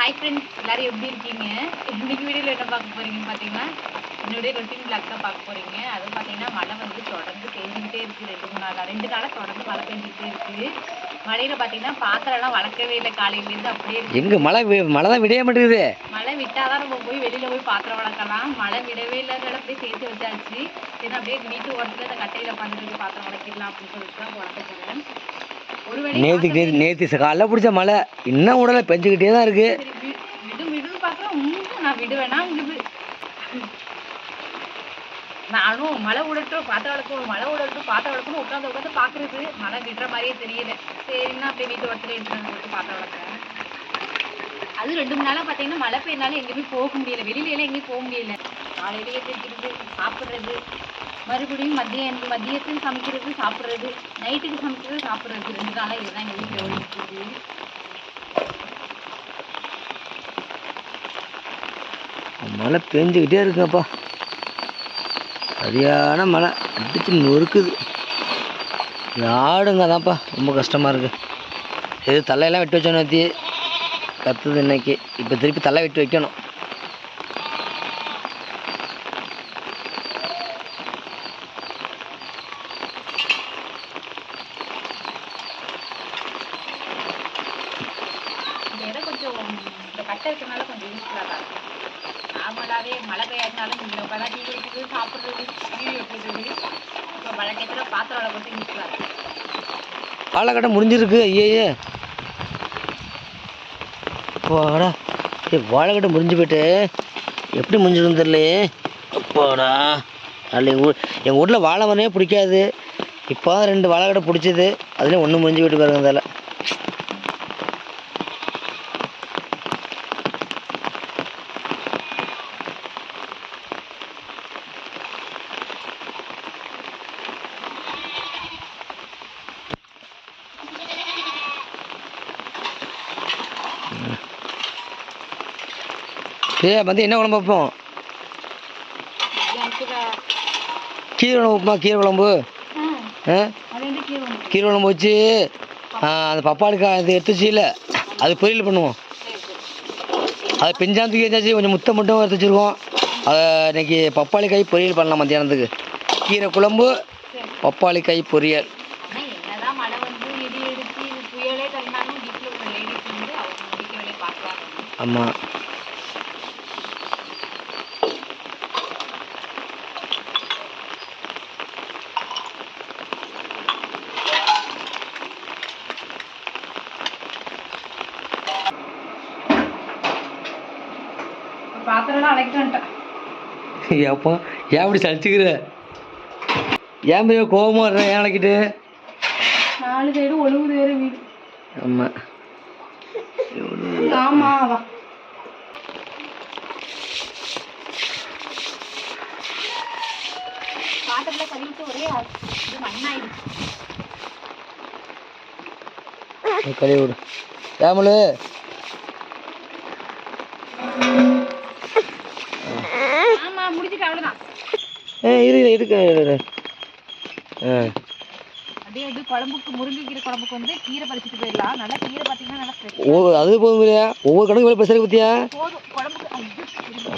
Hi friends எல்லாரும் எப்படி இருக்கீங்க? இன்னைக்கு வீடியோவில் என்ன பார்க்க போறீங்கன்னு பார்த்தீங்கன்னா என்னுடைய ரொட்டீன் பிளாக் தான் பார்க்க போறீங்க. அதுவும் பார்த்தீங்கன்னா மழை வந்து தொடர்ந்து பெஞ்சிக்கிட்டே இருக்கு. ரெண்டு மூணு நாளாக ரெண்டு நாளாக தொடர்ந்து மழை பெஞ்சிக்கிட்டே இருக்கு. மழையில பார்த்தீங்கன்னா பாத்திரம்லாம் வளர்க்கவே இல்லை. காலையிலேருந்து அப்படியே எங்க மழை மழை தான் விடவே மாட்டேங்குது. மழை விட்டாதான் நம்ம போய் வெளியில போய் பாத்திரம் வளர்க்கலாம். மழை விடவே இல்லைன்னு அப்படியே சேர்த்து வச்சாச்சு. சரி அப்படியே வீட்டு ஓரத்துல இந்த கட்டையில பண்ணிட்டு பாத்திரம் வளர்க்கிடலாம் அப்படின்னு சொல்லிட்டு தான் ஒருவேளை நேற்றுக்கு நேற்று நேற்று காலைல பிடிச்ச மழை. இன்னும் உடலை பெஞ்சுக்கிட்டே தான் இருக்கு. நானும் மழை விடட்டும் பார்த்தா வளர்க்கணும் மழை விடட்டும் பார்த்தா வளர்க்கணும் உட்காந்து உட்காந்து பாக்குறது மழை விடுற மாதிரியே தெரியல. சரின்னா அப்படியே வீட்டு ஒருத்தர் எடுத்துட்டு பார்த்தா வளர்க்குறேன் அது ரெண்டு மூணு நாளா பாத்தீங்கன்னா மழை பெய்யனால எங்கேயுமே போக முடியல. வெளியில எல்லாம் எங்கேயும் போக முடியல. காலையிலேயே தெரிஞ்சுக்கிட்டு சாப்பிடுறது மறுபடியும் மதிய மதியத்துக்கு சமைக்கிறது சாப்பிட்றது நைட்டுக்கு சமைக்கிறது சாப்பிட்றது ரெண்டு நாளாக இதுதான் எங்கள் வீட்டில் ஓடிட்டு மழை பெஞ்சுக்கிட்டே இருக்குங்கப்பா சரியான மழை. அடிச்சு நொறுக்குது. ஆடுங்க தான்ப்பா ரொம்ப கஷ்டமாக இருக்குது எது தலையெல்லாம் வெட்டி வச்சோன்னு நேத்தி. கத்துது இன்னைக்கு. இப்போ திருப்பி தலை வெட்டி வைக்கணும் இந்த இடம் கொஞ்சம் இந்த கட்டை இருக்கனால கொஞ்சம் யூஸ்ஃபுல்லாக தான் இருக்கும் நார்மலாகவே மழை பெய்யாதனாலும் இந்த உட்காந்தா டீ குடிக்கிறது சாப்பிட்றது டிவி வைக்கிறது இப்போ மழை டயத்தில் பாத்திரம் வளர்க்குறது யூஸ்ஃபுல்லாக நிற்கிறாரு வாழைக்கட்டை முடிஞ்சிருக்கு ஐயே அப்பாடா ஏ வாழைக்கட்டை முடிஞ்சு போயிட்டு எப்படி முடிஞ்சிருந்து தெரியலையே. அப்பாடா அதில் எங்கள் ஊர் எங்கள் வீட்டில் வாழை மரமே பிடிக்காது. இப்போ தான் ரெண்டு வாழைக்கட்டை பிடிச்சது அதுலேயும் ஒன்று முடிஞ்சு போயிட்டு பாருங்க அதில் ஏ வந்து என்ன குழம்பு வைப்போம்? கீரை குழம்பு வைப்போமா? கீரை குழம்பு? கீரை குழம்பு வச்சு அந்த பப்பாளிக்காய் இது எடுத்து இல்லை அது பொரியல் பண்ணுவோம். அது பெஞ்சாந்துக்கு ஏதாச்சும் கொஞ்சம் முத்தம் மட்டும் எடுத்து வச்சுருக்கோம். அதை இன்னைக்கு பப்பாளிக்காய் பொரியல் பண்ணலாம் மத்தியானத்துக்கு. கீரை குழம்பு பப்பாளிக்காய் பொரியல். ஆமாம் என்னதான் மழை வந்து இடி இடிச்சு இது புயலே தந்தாலும் வீட்டில் உள்ள லேடிஸ் வந்து அவங்க முடிக்க வேலையை பார்க்குறாங்க ஆமாம் அழைக்கிட்டேன் எப்போ ஏன் இப்படி சலிச்சுக்கிற? ஏன் பெரிய கோபமாக இருக்க ஏன் அழைக்கிட்டு நாலு சைடு ஒழுகுது வேறு வீடு. ஆமாம் ஆமா வா. பாத்திரத்துல கழுவிட்டு ஒரே இது மண்ணாயிடுச்சு கழுவி விடு. ஏமலு ஏ இரு இரு, இருக்கு இரு, இரு. ஆ அப்படியே இது குழம்புக்கு முருங்கைக்கீரை குழம்புக்கு வந்து கீரை பறிச்சுட்டு போயிடலாம். நல்லா கீரை பார்த்தீங்கன்னா நல்லா fresh. ஓ அது போதும் இல்லையா? ஒவ்வொரு கணக்கு வேலை பேசுறது பத்தியா போதும். குழம்புக்கு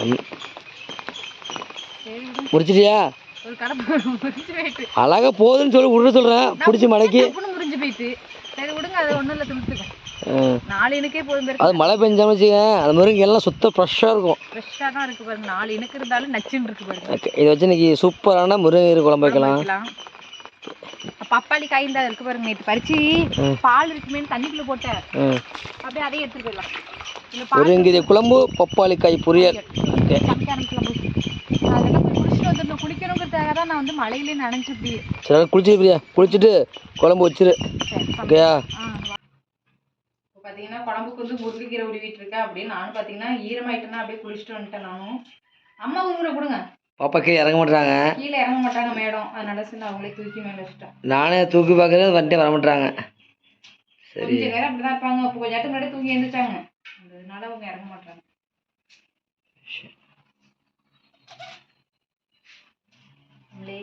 ஐயோ, சரி விடு. முடிச்சிட்டியா? ஒரு கடை முடிஞ்சு போயிட்டு. அழகா போதுன்னு சொல்லி விட சொல்றேன். பிடிச்சி மடக்கி. டப்புன்னு முடிஞ்சு போயிட்டு. சரி விடுங்க அது இல்லை. நாலு இனுக்கே போதும் அது மழை பெஞ்சாலும் வச்சுக்க அந்த முருங்கை எல்லாம் சுத்த ஃப்ரெஷ்ஷாக இருக்கும். ஃப்ரெஷ்ஷாக தான் இருக்கு பாருங்க நாலு இனுக்கு இருந்தாலும் நச்சுன்னு இருக்கு பாருங்க ஓகே இதை வச்சு இன்னைக்கு சூப்பரான முருங்கை குழம்பு வைக்கலாம். பப்பாளி காய் இந்த இருக்கு பாருங்க நேற்று பறிச்சு. பால் இருக்குமேன்னு தண்ணிக்குள்ள போட்டேன். அப்படியே அதையும் எடுத்துட்டு போயிடலாம். முருங்கீரை குழம்பு பப்பாளிக்காய் பொரியல். ஓகே குளிக்கணுங்கிறதுக்காக தான் நான் வந்து மழையிலே நனைஞ்சு இப்படி சரி குளிச்சிட்டு பிரியா. குளிச்சுட்டு குழம்பு வச்சிரு. ஓகேயா? பார்த்தீங்கன்னா குழம்புக்கு வந்து முருங்கைக்கீரை உருவிட்டு இருக்கேன் அப்படின்னு நானும் பார்த்தீங்கன்னா ஈரமாயிட்டேன்னா அப்படியே குளிச்சுட்டு வந்துட்டேன் நானும். அம்மா உங்களை கொடுங்க. பாப்பா கீழே இறங்க மாட்டாங்க கீழே இறங்க மாட்டாங்க மேடம். அதனால சரி நான் அவங்களே தூக்கி மேலே வச்சுட்டேன். நானே தூக்கி பார்க்கறது வந்துட்டே வர மாட்டாங்க சரி. கொஞ்ச நேரம் அப்படிதான் இருப்பாங்க. இப்போ கொஞ்ச நேரத்துக்கு முன்னாடி தூங்கி எழுந்திரிச்சாங்க. அதனால அவங்க இறங்க மாட்டாங்க நம்மளே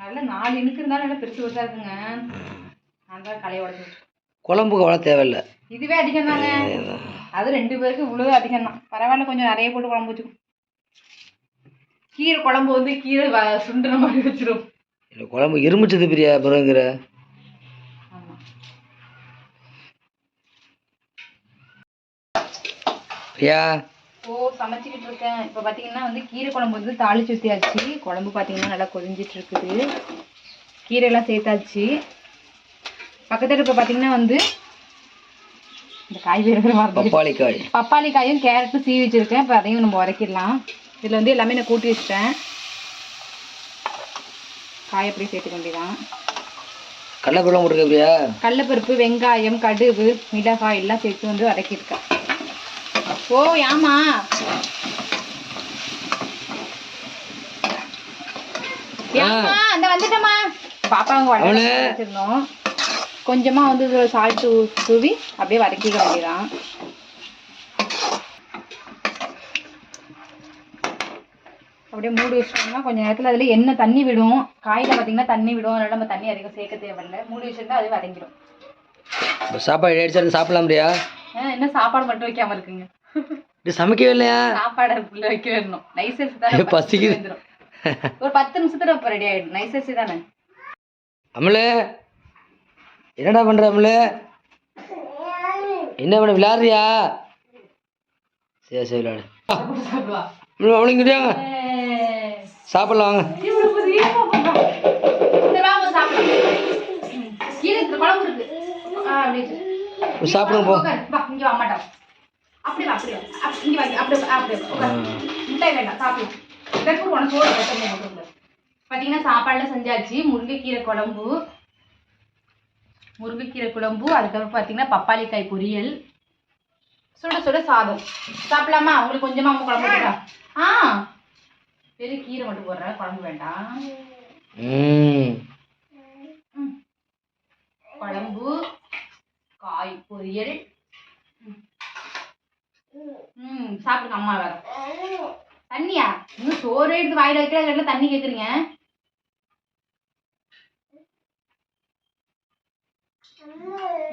நல்ல நாலு இனுக்கு இருந்தாலும் நல்லா பெருசு பெருசா இருக்குங்க. நான் தான் களைய உடச்சு குழம்புக்கு அவ்வளோ தேவையில்லை. இதுவே அதிகம் தாங்க. அது ரெண்டு பேருக்கு இவ்வளவு அதிகம் தான். பரவாயில்ல கொஞ்சம் நிறைய போட்டு குழம்பு வச்சுக்கும் கீரை குழம்பு வந்து கீரை வ- சுண்டுற மாதிரி வச்சிரும். இல்லை குழம்பு இருமிச்சது பிரியா பிறகுங்கிற. பிரியா ஓ சமைச்சிக்கிட்டு இருக்கேன். இப்போ பார்த்தீங்கன்னா வந்து கீரை குழம்பு வந்து தாளிச்சு ஊற்றியாச்சு குழம்பு பார்த்தீங்கன்னா நல்லா கொதிஞ்சிட்டு இருக்குது. கீரையெல்லாம் சேர்த்தாச்சு. பக்கத்தில் இப்போ பார்த்தீங்கன்னா வந்து இந்த காய் மறந்து பப்பாளி காய் பப்பாளி காயும் கேரட்டும் சீவி வச்சிருக்கேன். இப்போ அதையும் நம்ம உரைக்கிடலாம் இதில் வந்து எல்லாமே நான் கூட்டி வச்சிட்டேன். காய் அப்படியே சேர்த்துக்க வேண்டியதான் கடலைப்பழம் போட்டுருக்க பிரியா கடலைப்பருப்பு வெங்காயம் கடுகு மிளகாய் எல்லாம் சேர்த்து வந்து வதக்கியிருக்கேன். ஓ ஆமா. அந்த வந்துட்டம்மா. பாப்பா அவங்க அவளே. வடை வச்சிருந்தோம் கொஞ்சமா வந்து சால்ட் தூவி அப்படியே வதக்கிக்க வேண்டியதான் அப்படியே மூடி வச்சிட்டோம்னா கொஞ்ச நேரத்தில் அதில் எண்ணெய் தண்ணி விடும். காயில் பார்த்தீங்கன்னா தண்ணி விடும். அதனால நம்ம தண்ணி அதிகம் சேர்க்க தேவையில்லை. மூடி வச்சிருந்தா அது வதங்கிடும். சாப்பாடு அடிச்சு சாப்பிடலாம் ஆ, என்ன சாப்பாடு மட்டும் வைக்காம இருக்குங்க. இது சமைக்கவே இல்லையா? சாப்பாடு அதுக்குள்ள வைக்க வேணும் நைசஸ் ஐயோ, தான் பசிக்குது. ஒரு பத்து நிமிஷத்துல இப்போ ரெடி ஆயிடும். நைசஸ் தானே? அமலு என்னடா பண்ற அமலு? என்ன பண்ண விளையாடுறியா? சரி சரி விளையாடு. அமலு அவளுங்கிறியா சாப்பிடலாம் வாங்க. சாப்பிடுங்க போ. அப்படி இங்க. முட்டை வேண்டாம், சாப்பிடலாம். இதற்கு உனக்கு சோறு கட்டணும் போட்டுருங்க. பாத்தீங்கன்னா சாப்பாடுலாம் செஞ்சாச்சு முருங்கைக்கீரை குழம்பு. முருங்கைக்கீரை குழம்பு அதுக்கப்புறம் பார்த்தீங்கன்னா பப்பாளி காய் பொரியல். சுட சுட சாதம். சாப்பிடலாமா? உங்களுக்கு கொஞ்சமா அம்மா குழம்பு போட்டா ஆ. வெறும் கீரை மட்டும் போடுறேன் குழம்பு வேண்டாம். குழம்பு காய் பொரியல். சாப்பிடுங்க அம்மா வேற. தண்ணியா? இன்னும் சோறு எடுத்து வாயில வைக்கிற இடத்துல தண்ணி கேக்குறீங்க?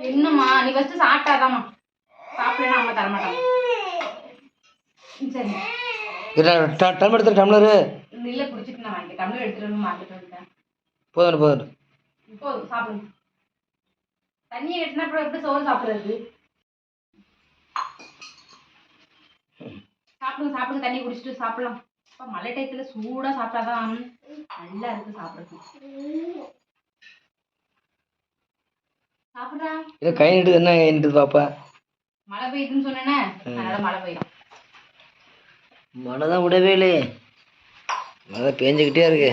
என்னம்மா நீ ஃபர்ஸ்ட் சாப்பிட்டாதாம்மா. சாப்பிடலாம் அம்மா தரமாட்டாங்க. சரி. டம் எடுத்துரு டம்ளரு. இல்ல குடிச்சிட்டு நான் வாங்கிட்டேன் டம்ளர் எடுத்துட்டு மாத்திட்டு வந்துட்டேன் போதும் போதும். இப்போ சாப்பிடுங்க. தண்ணியை கட்டினா அப்புறம் எப்படி சோறு சாப்பிடுறது? சாப்பிடுங்க சாப்பிடுங்க தண்ணி குடிச்சிட்டு சாப்பிடலாம். அப்பா மழை டயத்துல சூடா சாப்பிட்டாதான் நல்லா இருக்கு சாப்பிடுறது சாப்பிடுறா. இல்லை கை நீட்டு என்ன கை பாப்பா? மழை பெய்யுதுன்னு சொன்னேனே அதனால மழை பெய்யும். மழை தான் விடவே இல்லையே. மழை பேஞ்சுக்கிட்டே இருக்கு.